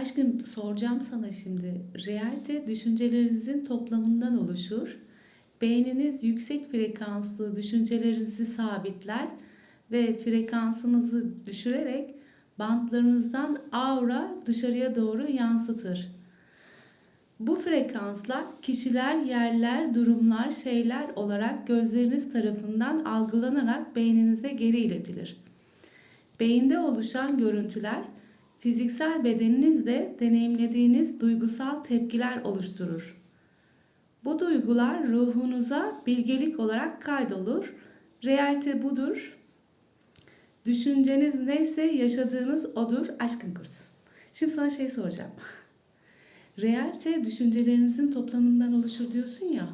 Aşkım soracağım sana şimdi. Realite düşüncelerinizin toplamından oluşur. Beyniniz yüksek frekanslı düşüncelerinizi sabitler ve frekansınızı düşürerek bantlarınızdan aura dışarıya doğru yansıtır. Bu frekanslar kişiler, yerler, durumlar, şeyler olarak gözleriniz tarafından algılanarak beyninize geri iletilir. Beyinde oluşan görüntüler fiziksel bedeninizde deneyimlediğiniz duygusal tepkiler oluşturur. Bu duygular ruhunuza bilgelik olarak kaydolur. Realite budur. Düşünceniz neyse yaşadığınız odur. Aşkın kurt. Şimdi sana şey soracağım. Realite düşüncelerinizin toplamından oluşur diyorsun ya.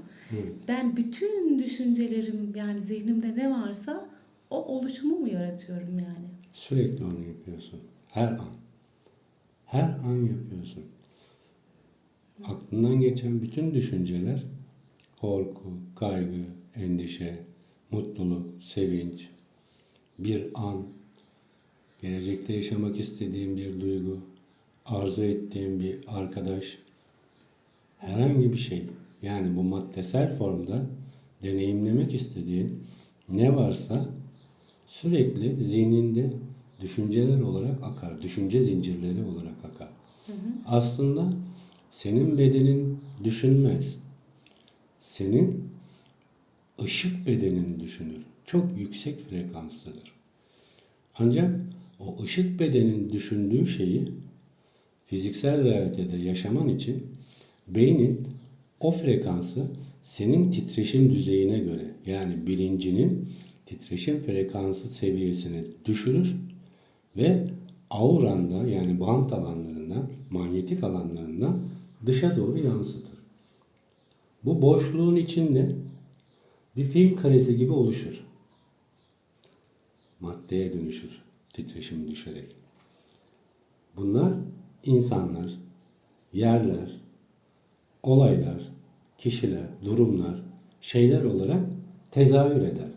Ben bütün düşüncelerim yani zihnimde ne varsa o oluşumu mu yaratıyorum yani? Sürekli onu yapıyorsun. Her an. Her an yapıyorsun. Aklından geçen bütün düşünceler korku, kaygı, endişe, mutluluk, sevinç, bir an, gelecekte yaşamak istediğim bir duygu, arzu ettiğim bir arkadaş, herhangi bir şey. Yani bu maddesel formda deneyimlemek istediğin ne varsa sürekli zihninde düşünceler olarak akar. Düşünce zincirleri olarak akar. Aslında senin bedenin düşünmez. Senin ışık bedenin düşünür. Çok yüksek frekanslıdır. Ancak o ışık bedenin düşündüğü şeyi fiziksel realitede yaşaman için beynin o frekansı senin titreşim düzeyine göre yani bilincinin titreşim frekansı seviyesini düşürür ve auranda yani bant alanlarından, manyetik alanlarından dışa doğru yansıtır. Bu boşluğun içinde bir film karesi gibi oluşur. Maddeye dönüşür titreşimi düşerek. Bunlar insanlar, yerler, olaylar, kişiler, durumlar, şeyler olarak tezahür eder.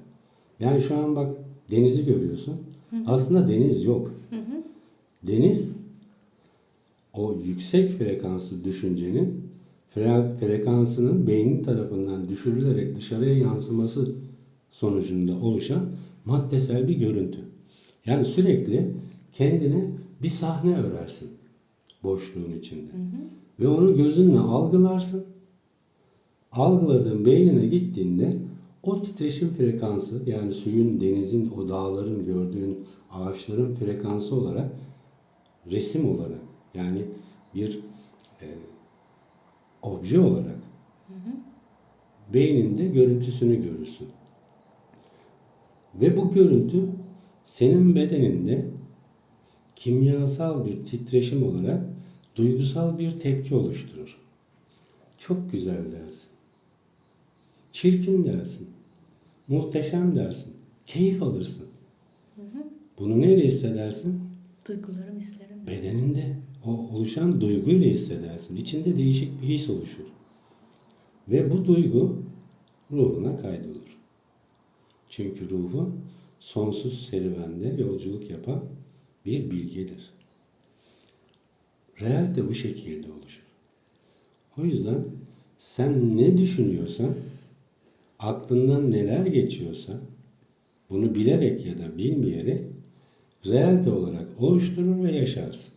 Yani şu an bak denizi görüyorsun. Aslında deniz yok. Deniz o yüksek frekanslı düşüncenin fre- frekansının beynin tarafından düşürülerek dışarıya yansıması sonucunda oluşan maddesel bir görüntü. Yani sürekli kendine bir sahne örersin boşluğun içinde. Ve onu gözünle algılarsın. Algıladığın beynine gittiğinde o titreşim frekansı yani suyun, denizin, o dağların gördüğün ağaçların frekansı olarak resim olarak yani bir e, obje olarak beyninde görüntüsünü görürsün. Ve bu görüntü senin bedeninde kimyasal bir titreşim olarak duygusal bir tepki oluşturur. Çok güzel dersin. Çirkin dersin. Muhteşem dersin. Keyif alırsın. Bunu neyle hissedersin? Duygularım, hislerim. Bedeninde o oluşan duyguyla hissedersin. İçinde değişik bir his oluşur. Ve bu duygu ruhuna kaydolur. Çünkü ruhu sonsuz serüvende yolculuk yapan bir bilgedir. Real de bu şekilde oluşur. O yüzden sen ne düşünüyorsan, aklından neler geçiyorsa, bunu bilerek ya da bilmeyerek realite olarak oluşturur ve yaşarsın.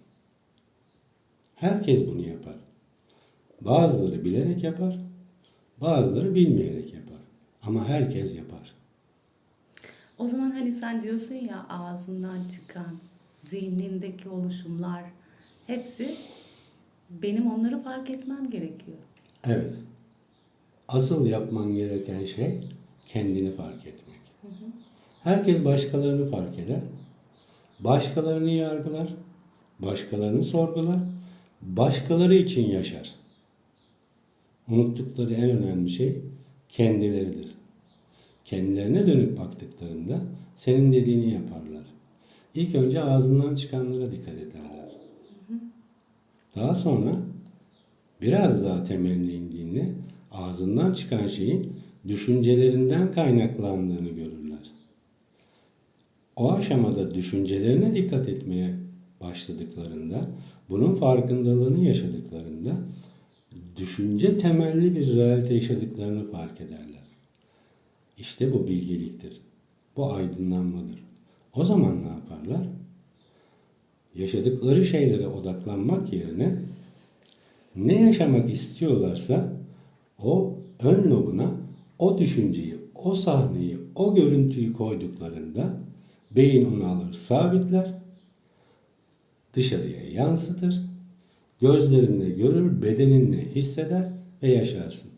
Herkes bunu yapar. Bazıları bilerek yapar, bazıları bilmeyerek yapar. Ama herkes yapar. O zaman hani sen diyorsun ya ağzından çıkan, zihnindeki oluşumlar hepsi benim onları fark etmem gerekiyor. Evet. Asıl yapman gereken şey kendini fark etmek. Herkes başkalarını fark eder. Başkalarını yargılar. Başkalarını sorgular. Başkaları için yaşar. Unuttukları en önemli şey kendileridir. Kendilerine dönüp baktıklarında senin dediğini yaparlar. İlk önce ağzından çıkanlara dikkat ederler. Daha sonra biraz daha temeline indiğinde ağzından çıkan şeyin düşüncelerinden kaynaklandığını görürler. O aşamada düşüncelerine dikkat etmeye başladıklarında, bunun farkındalığını yaşadıklarında düşünce temelli bir realite yaşadıklarını fark ederler. İşte bu bilgeliktir. Bu aydınlanmadır. O zaman ne yaparlar? Yaşadıkları şeylere odaklanmak yerine ne yaşamak istiyorlarsa o ön lobuna o düşünceyi, o sahneyi, o görüntüyü koyduklarında beyin onu alır, sabitler, dışarıya yansıtır, gözlerinle görür, bedeninle hisseder ve yaşarsın.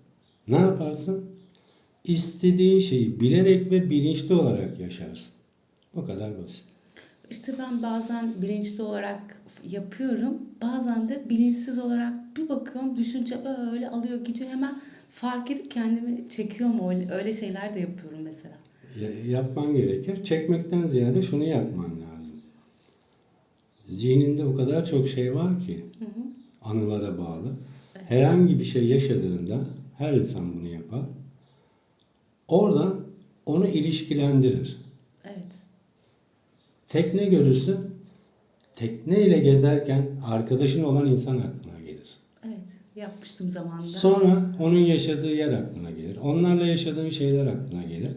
Ne yaparsın? İstediğin şeyi bilerek ve bilinçli olarak yaşarsın. O kadar basit. İşte ben bazen bilinçli olarak yapıyorum. Bazen de bilinçsiz olarak bir bakıyorum düşünce böyle alıyor gidiyor hemen fark edip kendimi çekiyorum öyle, öyle şeyler de yapıyorum mesela. Ya- yapman gerekir. Çekmekten ziyade şunu yapman lazım. Zihninde o kadar çok şey var ki anılara bağlı. Herhangi bir şey yaşadığında her insan bunu yapar. Oradan onu ilişkilendirir. Evet. Tekne görürsün. Tekne ile gezerken arkadaşın olan insan aklına. Evet. Yapmıştım zamanında. Sonra onun yaşadığı yer aklına gelir. Onlarla yaşadığın şeyler aklına gelir.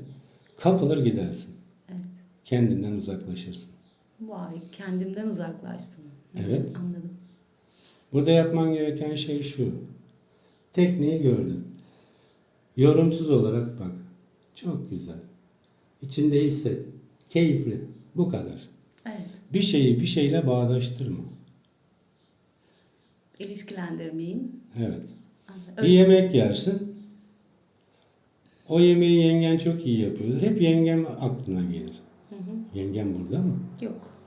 Kapılır gidersin. Evet. Kendinden uzaklaşırsın. Vay kendimden uzaklaştım. Evet. Anladım. Burada yapman gereken şey şu. Tekneyi gördün. Yorumsuz olarak bak. Çok güzel. İçinde hisset. Keyifli. Bu kadar. Evet. Bir şeyi bir şeyle bağdaştırma. İlişkilendirmeyeyim. Evet. Anladım. Bir yemek yersin. O yemeği yengen çok iyi yapıyor. Hep yengem aklına gelir. Hı hı. Yengem burada mı? Yok.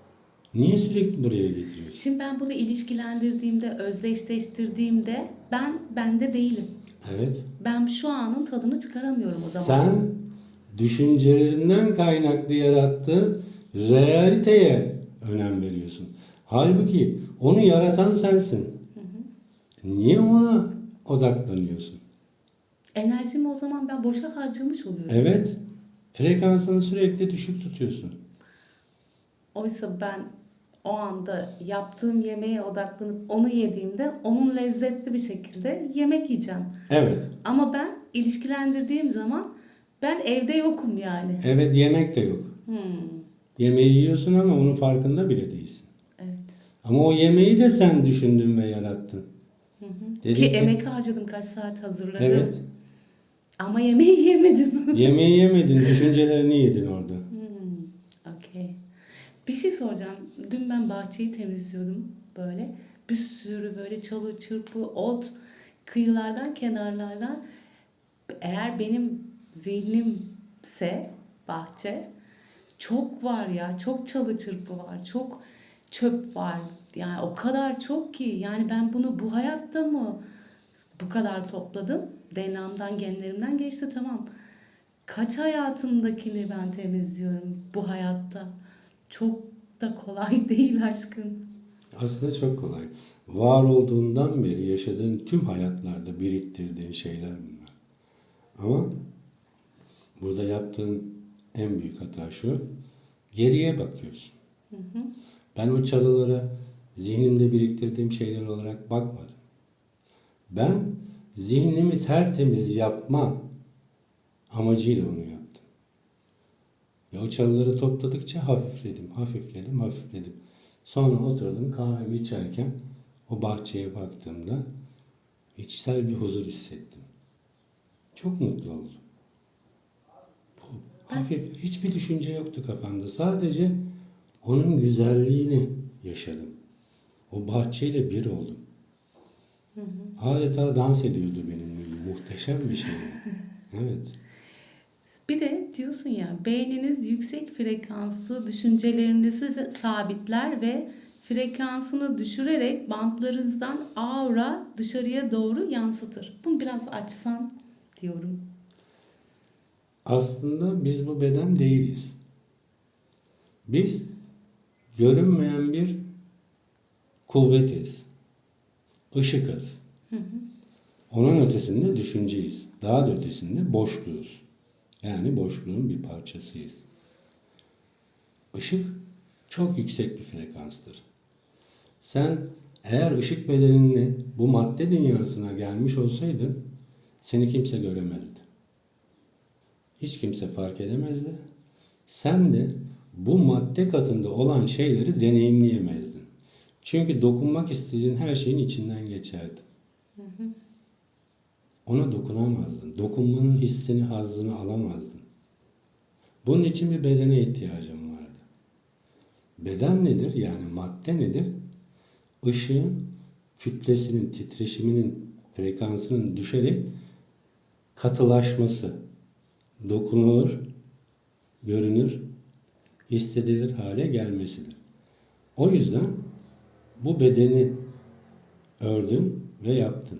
Niye sürekli buraya getiriyorsun? Şimdi ben bunu ilişkilendirdiğimde, özdeşleştirdiğimde ben bende değilim. Evet. Ben şu anın tadını çıkaramıyorum o zaman. Sen düşüncelerinden kaynaklı yarattığın realiteye önem veriyorsun. Halbuki onu yaratan sensin. Niye ona odaklanıyorsun? Enerjimi o zaman ben boşa harcamış oluyorum. Evet. Frekansını sürekli düşük tutuyorsun. Oysa ben o anda yaptığım yemeğe odaklanıp onu yediğimde onun lezzetli bir şekilde yemek yiyeceğim. Evet. Ama ben ilişkilendirdiğim zaman ben evde yokum yani. Evet yemek de yok. Hmm, Yemeği yiyorsun ama onun farkında bile değilsin. evet. Ama o yemeği de sen düşündün ve yarattın. Hı hı. Dedin Ki emek harcadım kaç saat hazırladım. Evet. Ama yemeği yemedim. Yemeği yemedin, düşüncelerini yedin orada. Hmm, okey. Bir şey soracağım. Dün ben bahçeyi temizliyordum böyle. Bir sürü böyle çalı çırpı, ot kıyılardan, kenarlardan. Eğer benim zihnimse bahçe çok var ya. Çok çalı çırpı var. Çok çöp var. Yani o kadar çok ki. Yani ben bunu bu hayatta mı bu kadar topladım? DNA'mdan, genlerimden geçti tamam. Kaç hayatımdakini ben temizliyorum bu hayatta? Çok da kolay değil aşkım. Aslında çok kolay. Var olduğundan beri yaşadığın tüm hayatlarda biriktirdiğin şeyler bunlar. Ama burada yaptığın en büyük hata şu. Geriye bakıyorsun. Ben o çalılara zihnimde biriktirdiğim şeyler olarak bakmadım. Ben zihnimi tertemiz yapma amacıyla onu yaptım. Ya o çalıları topladıkça hafifledim, hafifledim, hafifledim. Sonra oturdum kahvemi içerken o bahçeye baktığımda içsel bir huzur hissettim. Çok mutlu oldum. Hafif, hiçbir düşünce yoktu kafamda. Sadece onun güzelliğini yaşadım. O bahçeyle bir oldum. Adeta dans ediyordu benimle. Muhteşem bir şey. Evet. Bir de diyorsun ya beyniniz yüksek frekanslı düşüncelerinizi sabitler ve frekansını düşürerek bantlarınızdan aura dışarıya doğru yansıtır. Bunu biraz açsan diyorum. Aslında biz bu beden değiliz. Biz görünmeyen bir kuvvetiz. Işıkız. Onun ötesinde düşünceyiz. Daha da ötesinde boşluğuz. Yani boşluğun bir parçasıyız. Işık çok yüksek bir frekanstır. Sen eğer ışık bedeninle bu madde dünyasına gelmiş olsaydın seni kimse göremezdi. Hiç kimse fark edemezdi. Sen de bu madde katında olan şeyleri deneyimleyemezdin. Çünkü dokunmak istediğin her şeyin içinden geçerdi. Ona dokunamazdın. Dokunmanın hissini, hazzını alamazdın. Bunun için bir bedene ihtiyacın vardı. Beden nedir? Yani madde nedir? Işığın kütlesinin, titreşiminin, frekansının düşerek katılaşması, dokunulur, görünür, hissedilir hale gelmesidir. O yüzden bu bedeni ördün ve yaptın.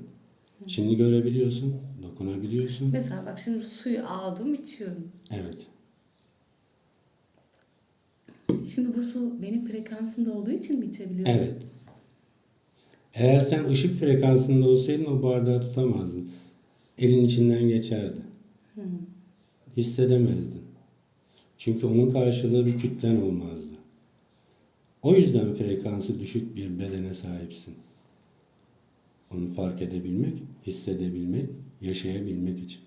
Şimdi görebiliyorsun, dokunabiliyorsun. Mesela bak şimdi suyu aldım içiyorum. Evet, Şimdi bu su benim frekansımda olduğu için mi içebiliyorum? evet. Eğer sen ışık frekansında olsaydın o bardağı tutamazdın. Elin içinden geçerdi. Hissedemezdin. Çünkü onun karşılığı bir kütlen olmazdı. O yüzden frekansı düşük bir bedene sahipsin. Onu fark edebilmek, hissedebilmek, yaşayabilmek için.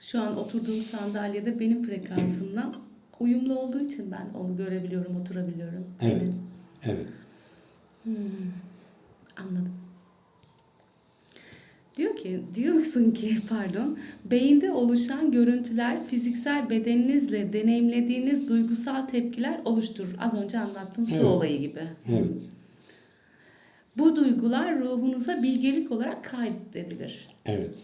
Şu an oturduğum sandalyede benim frekansımla uyumlu olduğu için ben onu görebiliyorum, oturabiliyorum. Evet, Emin. evet. Anladım. Diyor ki, diyorsun ki pardon, beyinde oluşan görüntüler fiziksel bedeninizle deneyimlediğiniz duygusal tepkiler oluşturur. Az önce anlattığım su Evet. olayı gibi. Evet, Bu duygular ruhunuza bilgelik olarak kaydedilir. evet.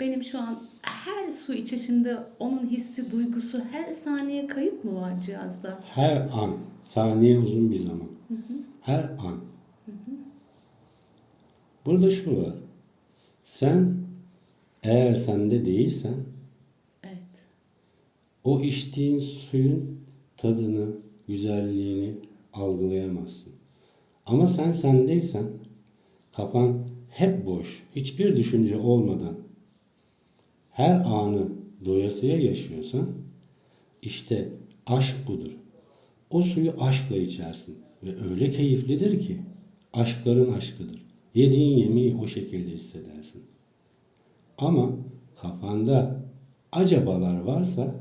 Benim şu an her su içişimde onun hissi, duygusu her saniye kayıt mı var cihazda? Her an, saniye uzun bir zaman. Her an. Burada şu var. Sen eğer sende değilsen Evet. o içtiğin suyun tadını, güzelliğini algılayamazsın. Ama sen sendeysen kafan hep boş, hiçbir düşünce olmadan her anı doyasıya yaşıyorsan işte aşk budur. O suyu aşkla içersin ve öyle keyiflidir ki aşkların aşkıdır. Yediğin yemeği o şekilde hissedersin. Ama kafanda acabalar varsa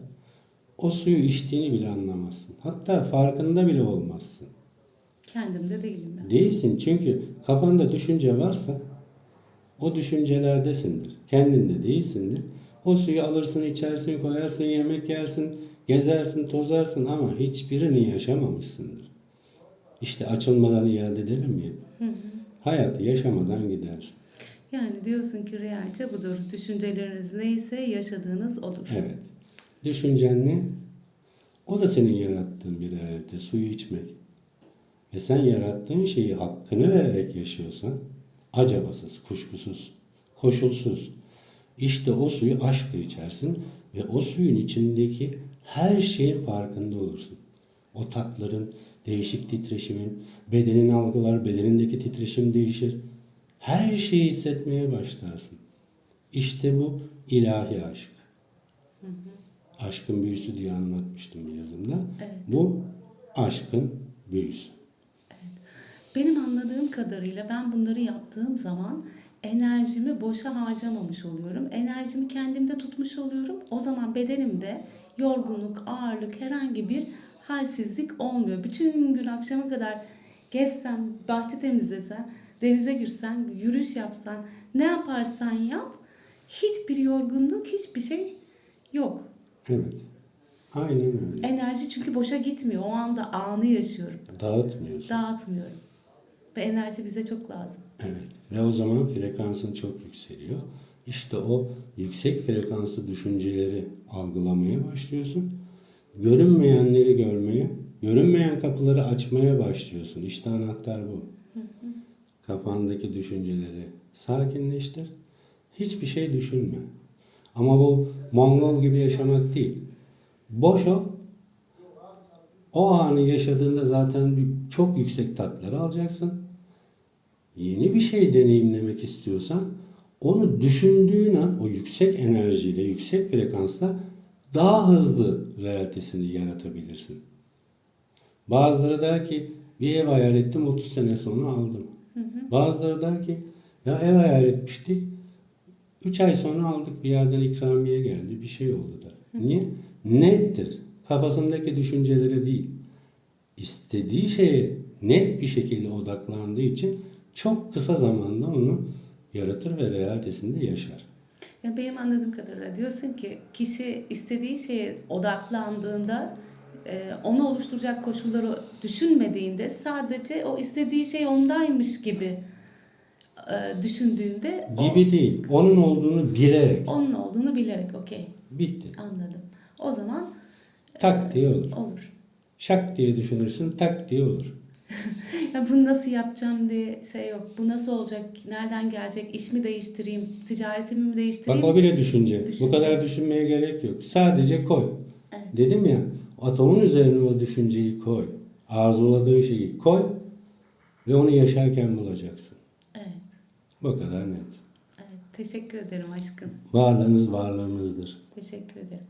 o suyu içtiğini bile anlamazsın. Hatta farkında bile olmazsın. Kendimde değilim ben. Değilsin çünkü kafanda düşünce varsa o düşüncelerdesindir. Kendinde değilsindir. O suyu alırsın, içersin, koyarsın, yemek yersin, gezersin, tozarsın ama hiçbirini yaşamamışsındır. İşte açılmadan iade edelim mi? Hayatı yaşamadan gidersin. Yani diyorsun ki realite budur. Düşünceleriniz neyse yaşadığınız odur. Evet. Düşüncen ne? O da senin yarattığın bir realite. Suyu içmek. Ve sen yarattığın şeyi hakkını vererek yaşıyorsan acabasız, kuşkusuz, koşulsuz. İşte o suyu aşkla içersin ve o suyun içindeki her şeyin farkında olursun. O tatların, değişik titreşimin, bedenin algılar, bedenindeki titreşim değişir. Her şeyi hissetmeye başlarsın. İşte bu ilahi aşk. Aşkın büyüsü diye anlatmıştım yazımda. Evet. Bu aşkın büyüsü. Benim anladığım kadarıyla ben bunları yaptığım zaman enerjimi boşa harcamamış oluyorum. Enerjimi kendimde tutmuş oluyorum. O zaman bedenimde yorgunluk, ağırlık, herhangi bir halsizlik olmuyor. Bütün gün akşama kadar gezsen, bahçe temizlesen, denize girsen, yürüyüş yapsan, ne yaparsan yap, hiçbir yorgunluk, hiçbir şey yok. Evet. Aynen öyle. Enerji çünkü boşa gitmiyor. O anda anı yaşıyorum. Dağıtmıyorsun. Dağıtmıyorum. Ve enerji bize çok lazım. Evet. Ve o zaman frekansın çok yükseliyor. İşte o yüksek frekanslı düşünceleri algılamaya başlıyorsun. Görünmeyenleri görmeye, görünmeyen kapıları açmaya başlıyorsun. İşte anahtar bu. Kafandaki düşünceleri sakinleştir. Hiçbir şey düşünme. Ama bu Mongol gibi yaşamak değil. Boş ol. O anı yaşadığında zaten çok yüksek tatları alacaksın. Yeni bir şey deneyimlemek istiyorsan onu düşündüğün an o yüksek enerjiyle, yüksek frekansla daha hızlı realitesini yaratabilirsin. Bazıları der ki Bir ev hayal ettim 30 sene sonra aldım. Bazıları der ki ya ev hayal etmiştik. 3 ay sonra aldık bir yerden ikramiye geldi bir şey oldu der. Niye? Nettir. Kafasındaki düşüncelere değil. İstediği şeye net bir şekilde odaklandığı için çok kısa zamanda onu yaratır ve realitesinde yaşar. Ya benim anladığım kadarıyla diyorsun ki kişi istediği şeye odaklandığında e, onu oluşturacak koşulları düşünmediğinde sadece o istediği şey ondaymış gibi e, düşündüğünde o- Gibi değil. Onun olduğunu bilerek. onun olduğunu bilerek okey Bitti. anladım. O zaman Tak diye olur. olur. Şak diye düşünürsün, tak diye olur. Ya bunu nasıl yapacağım diye şey yok. Bu nasıl olacak? Nereden gelecek? İş mi değiştireyim? Ticaretimi mi değiştireyim? Bak o bile düşünce. Düşünce. Bu kadar düşünmeye gerek yok. Sadece koy. Evet. Dedim ya, atomun üzerine o düşünceyi koy. Arzuladığın şeyi koy ve onu yaşarken bulacaksın. Evet. Bu kadar net. Evet. Teşekkür ederim aşkım. Varlığınız varlığımızdır. Teşekkür ederim.